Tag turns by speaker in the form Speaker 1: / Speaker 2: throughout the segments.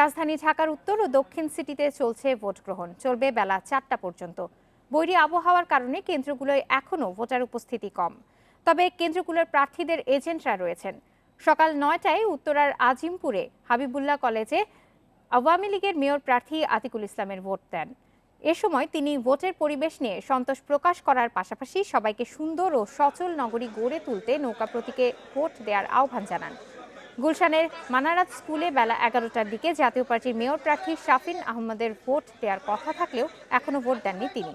Speaker 1: রাজধানী ঢাকার উত্তর ও দক্ষিণ সিটিতে চলছে ভোট গ্রহণ চলবে বেলা চারটা পর্যন্ত। বৈরী আবহাওয়ার কারণে কেন্দ্রগুলোয় এখনও ভোটার উপস্থিতি কম। তবে কেন্দ্রগুলোর প্রার্থীদের এজেন্টরা রয়েছেন। সকাল নয়টায় উত্তরার আজিমপুরে হাবিবুল্লাহ কলেজে আওয়ামী লীগের মেয়র প্রার্থী আতিকুল ইসলামের ভোট দেন। এ সময় তিনি ভোটের পরিবেশ নিয়ে সন্তোষ প্রকাশ করার পাশাপাশি সবাইকে সুন্দর ও সচল নগরী গড়ে তুলতে নৌকা প্রতীকে ভোট দেওয়ার আহ্বান জানান। গুলশানের মানারাত স্কুলে বেলা এগারোটার দিকে জাতীয় পার্টির মেয়র প্রার্থী শাফিন আহমদের ভোট দেওয়ার কথা থাকলেও এখনও ভোট দেননি তিনি।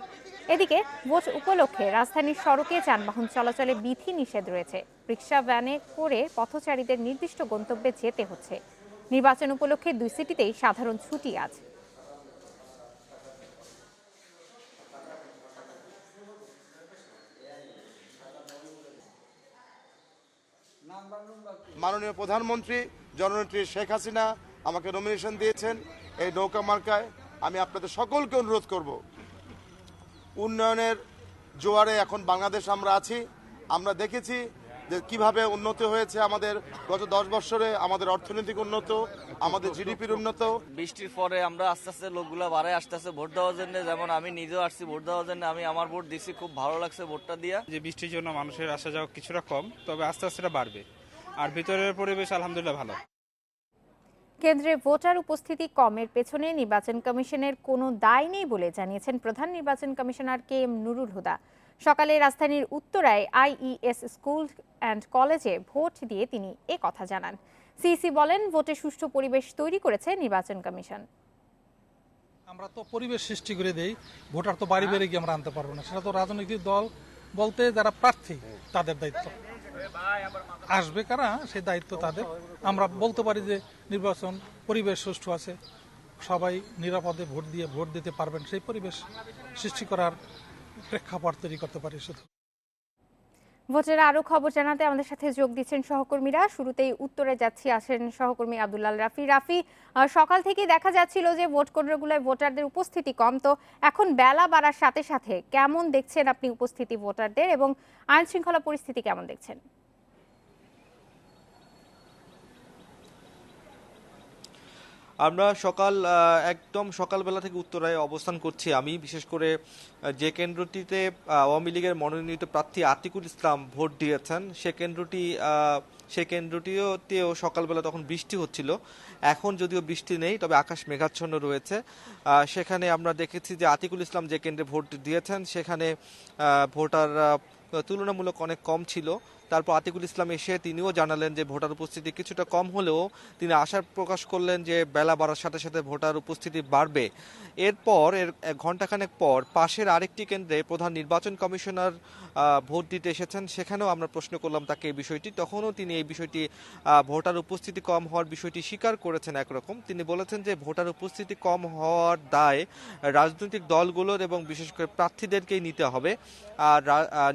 Speaker 1: এদিকে ভোট উপলক্ষে রাজধানীর সড়কে যানবাহন চলাচলে বিধি নিষেধ রয়েছে। রিক্সা ভ্যানে করে পথচারীদের নির্দিষ্ট গন্তব্যে যেতে হচ্ছে। নির্বাচন উপলক্ষে দুই সিটিতেই সাধারণ ছুটি আজ।
Speaker 2: মাননীয় প্রধানমন্ত্রী জননেত্রী শেখ হাসিনা আমাকে নমিনেশন দিয়েছেন এই নৌকা মার্কায়। আমি আপনাদের সকলকে অনুরোধ করব উন্নয়নের জোয়ারে এখন বাংলাদেশ আমরা আছি। আমরা দেখেছি যে কীভাবে উন্নত হয়েছে আমাদের গত দশ বছরে আমাদের অর্থনৈতিক উন্নত আমাদের জিডিপির উন্নত।
Speaker 3: বৃষ্টির পরে আমরা আস্তে আস্তে লোকগুলো বাড়ায় আস্তে আস্তে ভোট দেওয়ার জন্য যেমন আমি নিজেও আসছি ভোট দেওয়ার জন্য আমি আমার ভোট দিচ্ছি খুব ভালো লাগছে ভোটটা দিয়া।
Speaker 4: যে বৃষ্টির জন্য মানুষের আসা যাওয়া কিছুটা কম তবে আস্তে আস্তে এটা বাড়বে। আর ভিতরের পরিবেশ আলহামদুলিল্লাহ ভালো।
Speaker 1: কেন্দ্রে ভোটার উপস্থিতি কমের পেছনে নির্বাচন কমিশনের কোনো দায় নেই বলে জানিয়েছেন প্রধান নির্বাচন commissioner K M Nurul Huda. সকালে রাজধানীর উত্তরায় আইইএস স্কুল অ্যান্ড কলেজে ভোট দিয়ে তিনি এ কথা জানান। সিইসি বলেন ভোটে সুষ্ঠু পরিবেশ তৈরি করেছে নির্বাচন কমিশন।
Speaker 5: আমরা তো পরিবেশ সৃষ্টি করে দেই ভোটার তো বাড়ি বেড়ে গিয়ে আমরা আনতে পারব না। সেটা তো রাজনৈতিক দল বলতে যারা প্রার্থী তাদের দায়িত্ব। আসবে কারা, সে দায়িত্ব তাদের। আমরা বলতে পারি যে নির্বাচন পরিবেশ সুষ্ঠু আছে। সবাই নিরাপদে ভোট দিয়ে ভোট দিতে পারবেন, সেই পরিবেশ সৃষ্টি করার প্রেক্ষাপট তৈরি করতে পারি শুধু।
Speaker 1: ভোটের আরও খবর জানাতে আমাদের সাথে যোগ দিচ্ছেন সহকর্মীরা। শুরুতেই উত্তরে যাচ্ছি, আসেন সহকর্মী আব্দুল্লাল রাফি। রাফি সকাল থেকে দেখা যাচ্ছিল যে ভোট কেন্দ্রগুলোয় ভোটারদের উপস্থিতি কম। তো এখন বেলা বাড়ার সাথে সাথে কেমন দেখছেন আপনি উপস্থিতি ভোটারদের এবং আইন শৃঙ্খলা পরিস্থিতি কেমন দেখছেন?
Speaker 6: আমরা সকাল একদম সকালবেলা থেকে উত্তরায় অবস্থান করছি আমি। বিশেষ করে যে কেন্দ্রটিতে আওয়ামী লীগের মনোনীত প্রার্থী আতিকুল ইসলাম ভোট দিয়েছেন, সে কেন্দ্রটি সে কেন্দ্রটিতেও সকালবেলা তখন বৃষ্টি হচ্ছিল। এখন যদিও বৃষ্টি নেই, তবে আকাশ মেঘাচ্ছন্ন রয়েছে। সেখানে আমরা দেখেছি যে আতিকুল ইসলাম যে কেন্দ্রে ভোট দিয়েছেন, সেখানে ভোটার তুলনামূলক অনেক কম ছিল। তারপর আতিকুল ইসলাম এসে তিনিও জানালেন যে ভোটার উপস্থিতি কিছুটা কম হলেও তিনি আশা প্রকাশ করলেন যে বেলা বাড়ার সাথে সাথে ভোটার উপস্থিতি বাড়বে। এরপর এর এক ঘন্টাখানেক পর পাশের আরেকটি কেন্দ্রে প্রধান নির্বাচন কমিশনার ভোট দিতে এসেছেন। সেখানেও আমরা প্রশ্ন করলাম তাকে এই বিষয়টি। তখনও তিনি এই বিষয়টি ভোটার উপস্থিতি কম হওয়ার বিষয়টি স্বীকার করেছেন একরকম। তিনি বলেছেন যে ভোটার উপস্থিতি কম হওয়ার দায় রাজনৈতিক দলগুলোর এবং বিশেষ করে প্রার্থীদেরকেই নিতে হবে। আর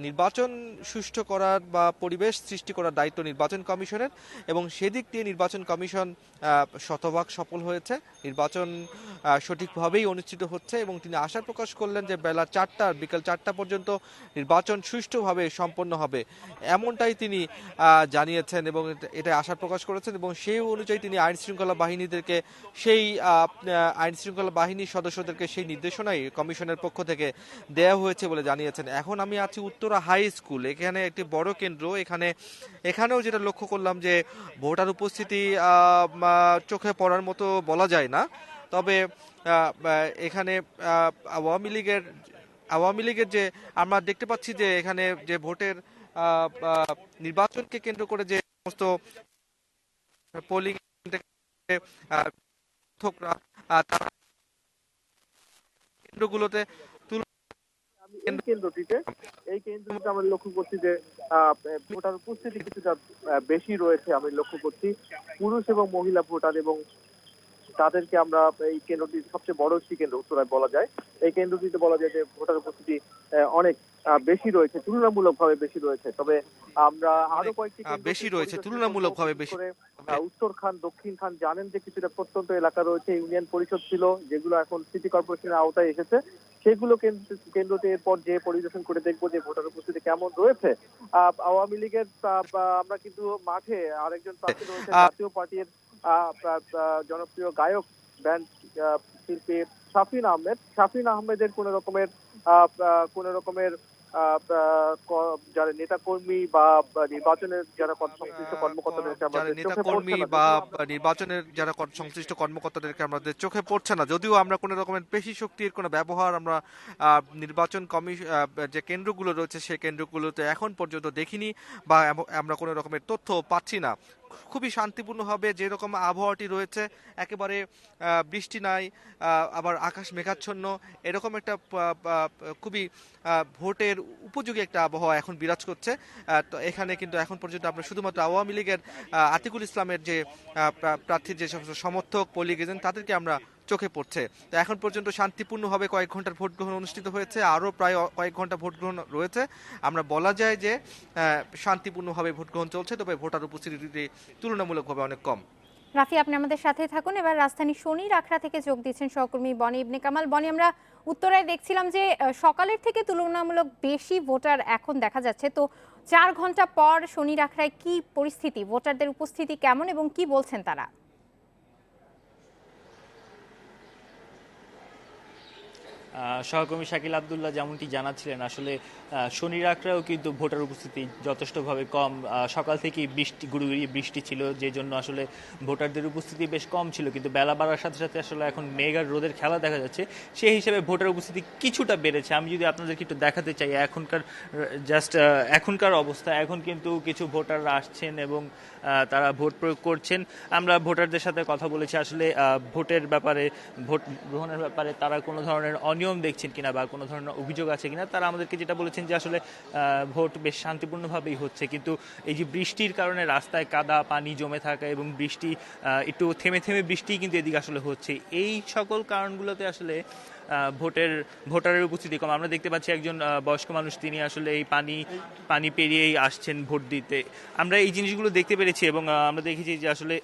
Speaker 6: নির্বাচন সুষ্ঠু করার বা পরিবেশ সৃষ্টি করার দায়িত্ব নির্বাচন কমিশনের এবং সেদিক দিয়ে নির্বাচন কমিশন শতভাগ সফল হয়েছে। নির্বাচন সঠিকভাবেই অনুষ্ঠিত হচ্ছে এবং তিনি আশা প্রকাশ করলেন যে বেলা চারটা, বিকাল চারটা পর্যন্ত নির্বাচন সুষ্ঠুভাবে সম্পন্ন হবে এমনটাই তিনি জানিয়েছেন এবং এটা- আশা প্রকাশ করেছেন এবং সেই অনুযায়ী তিনি আইন শৃঙ্খলা বাহিনীদেরকে সেই আইন শৃঙ্খলা বাহিনীর সদস্যদেরকে সেই নির্দেশনাই কমিশনের পক্ষ থেকে দেয়া হয়েছে বলে জানিয়েছেন। এখন আমি আছি উত্তরা হাই স্কুল, এখানে একটি বড় কেন্দ্র এখানে, এখানেও যেটা লক্ষ্য করলাম যে ভোটার উপস্থিতি চোখে পড়ার মতো বলা যায় না। তবে এখানে আওয়ামী লীগের আওয়ামী লীগের যে, আমরা দেখতে পাচ্ছি যে এখানে যে ভোটের নির্বাচনকে কেন্দ্র করে যে সমস্ত পোলিং কেন্দ্রগুলোতে
Speaker 7: এই কেন্দ্রটিতে এই কেন্দ্রটিতে আমরা লক্ষ্য করছি যে ভোটার উপস্থিতি কিছুটা বেশি রয়েছে আমি লক্ষ্য করছি। পুরুষ এবং মহিলা ভোটার এবং তাদেরকে আমরা এই কেন্দ্রটি সবচেয়ে বড় একটি কেন্দ্র উত্তরায় বলা যায়। এই কেন্দ্রটিতে বলা যায় যে ভোটার উপস্থিতি অনেক বেশি রয়েছে তুলনামূলকভাবে বেশি রয়েছে। তবে আমরা আরও কয়েকটি
Speaker 6: বেশি রয়েছে, তুলনামূলকভাবে বেশি।
Speaker 7: উত্তর খান দক্ষিণ খান জানেন যে কিছুটা প্রত্যন্ত এলাকা রয়েছে ইউনিয়ন পরিষদ ছিল যেগুলো এখন সিটি কর্পোরেশনের আওতায় এসেছে। সেগুলো কেন্দ্র কেন্দ্রতে এরপর যে পরিদর্শন করে দেখব যে ভোটার উপস্থিতি কেমন রয়েছে। আওয়ামী লীগের আমরা কিন্তু মাঠে আরেকজন প্রার্থী রয়েছে জাতীয় পার্টির জনপ্রিয় গায়ক ব্যান্ড শিল্পী শাফিন আহমেদ। শাফিন আহমেদের কোন রকমের কোন রকমের যারা বা নির্বাচনের যারা সংশ্লিষ্ট কর্মকর্তাদেরকে
Speaker 6: যারা
Speaker 7: আমাদের
Speaker 6: নেতা
Speaker 7: চোখে
Speaker 6: কর্মী
Speaker 7: পড়ছে না।
Speaker 6: বা নির্বাচনের যারা সংশ্লিষ্ট কর্মকর্তাদেরকে আমাদের চোখে পড়ছে না যদিও আমরা কোনো রকমের পেশি শক্তির কোনো ব্যবহার আমরা আহ, নির্বাচন কমিশন যে কেন্দ্রগুলো রয়েছে সেই কেন্দ্রগুলোতে এখন পর্যন্ত দেখিনি বা আমরা কোনো রকমের তথ্য পাচ্ছি না খুবই শান্তিপূর্ণ শান্তিপূর্ণভাবে যেরকম আবহাওয়াটি রয়েছে, একেবারে বৃষ্টি নাই আবার আকাশ মেঘাচ্ছন্ন, এরকম একটা খুবই ভোটের উপযোগী একটা আবহাওয়া এখন বিরাজ করছে। তো এখানে কিন্তু এখন পর্যন্ত আমরা শুধুমাত্র আওয়ামী লীগের আতিকুল ইসলামের যে প্রার্থীর যে সমর্থক পলিগ এজেন্ট তাদেরকে আমরা চোখে পড়ছে। তো এখন পর্যন্ত শান্তিপূর্ণভাবে কয়েক ঘণ্টার ভোট গ্রহণ অনুষ্ঠিত হয়েছে। আরও প্রায় কয়েক ঘণ্টা ভোট গ্রহণ রয়েছে। আমরা বলা যায় যে শান্তিপূর্ণভাবে ভোট গ্রহণ চলছে, তবে ভোটার উপস্থিতি তুলনামূলকভাবে অনেক কম।
Speaker 1: রাফি, আপনি আমাদের সাথে থাকুন। এবার রাজধানী শনির আখড়া থেকে যোগ দিচ্ছেন সহকর্মী বনি ইবনে কামাল। বনি, আমরা উত্তরায় দেখছিলাম যে সকালের থেকে তুলনামূলক বেশি ভোটার এখন দেখা যাচ্ছে। তো চার ঘণ্টা পর শনির আখড়ায় কি পরিস্থিতি? ভোটারদের উপস্থিতি কেমন এবং কি বলছেন তারা?
Speaker 8: সহকর্মী শাকিল আবদুল্লাহ যেমনটি জানাচ্ছিলেন, আসলে শনির আখড়াও কিন্তু ভোটার উপস্থিতি যথেষ্টভাবে কম। সকাল থেকেই বৃষ্টি গুড়ি বৃষ্টি ছিল, যে জন্য আসলে ভোটারদের উপস্থিতি বেশ কম ছিল। কিন্তু বেলা বাড়ার সাথে সাথে আসলে এখন মেঘ আর রোদের খেলা দেখা যাচ্ছে। সেই হিসেবে ভোটার উপস্থিতি কিছুটা বেড়েছে। আমি যদি আপনাদেরকে একটু দেখাতে চাই, এখনকার জাস্ট এখনকার অবস্থা। এখন কিন্তু কিছু ভোটাররা আসছেন এবং তারা ভোট প্রয়োগ করছেন। আমরা ভোটারদের সাথে কথা বলেছি। আসলে ভোটের ব্যাপারে, ভোট গ্রহণের ব্যাপারে তারা কোনো ধরনের অনিয়ম দেখছেন কিনা বা কোনো ধরনের অভিযোগ আছে কিনা, তারা আমাদেরকে যেটা বলেছেন যে আসলে ভোট বেশ শান্তিপূর্ণভাবেই হচ্ছে। কিন্তু এই যে বৃষ্টির কারণে রাস্তায় কাদা, পানি জমে থাকা এবং বৃষ্টি একটু থেমে থেমে বৃষ্টি কিন্তু এদিকে আসলে হচ্ছে। এই সকল কারণগুলোতে আসলে ভোটের, ভোটারের উপস্থিতি কম। আমরা দেখতে পাচ্ছি একজন বয়স্ক মানুষ, তিনি আসলে এই পানি পানি পেরিয়েই আসছেন ভোট দিতে। আমরা এই জিনিসগুলো দেখতে পেরেছি এবং আমরা দেখেছি যে আসলে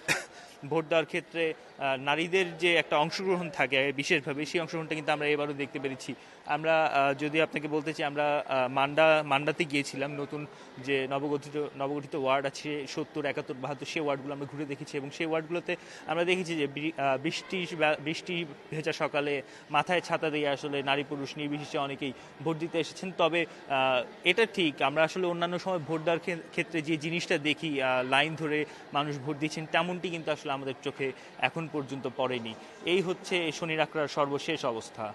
Speaker 8: ভোট দেওয়ার ক্ষেত্রে নারীদের যে একটা অংশগ্রহণ থাকে বিশেষভাবে, সেই অংশগ্রহণটা কিন্তু আমরা এবারও দেখতে পেরেছি। আমরা যদি আপনাকে বলতে চাই, আমরা মান্ডা, মান্ডাতে গিয়েছিলাম, নতুন যে নবগঠিত নবগঠিত ওয়ার্ড আছে, সত্তর, একাত্তর, বাহাত্তর, সেই ওয়ার্ডগুলো আমরা ঘুরে দেখেছি এবং সেই ওয়ার্ডগুলোতে আমরা দেখেছি যে বৃষ্টি বৃষ্টি ভেজা সকালে মাথায় ছাতা দিয়ে আসলে নারী পুরুষ নির্বিশেষে অনেকেই ভোট দিতে এসেছেন। তবে এটা ঠিক, আমরা আসলে অন্যান্য সময় ভোট দেওয়ার ক্ষে- ক্ষেত্রে যে জিনিসটা দেখি লাইন ধরে মানুষ ভোট দিচ্ছেন, তেমনটি কিন্তু আসলে আমাদের চোখে এখন পর্যন্ত পড়েনি। এই হচ্ছে শনি রাখড়ার সর্বশেষ অবস্থা।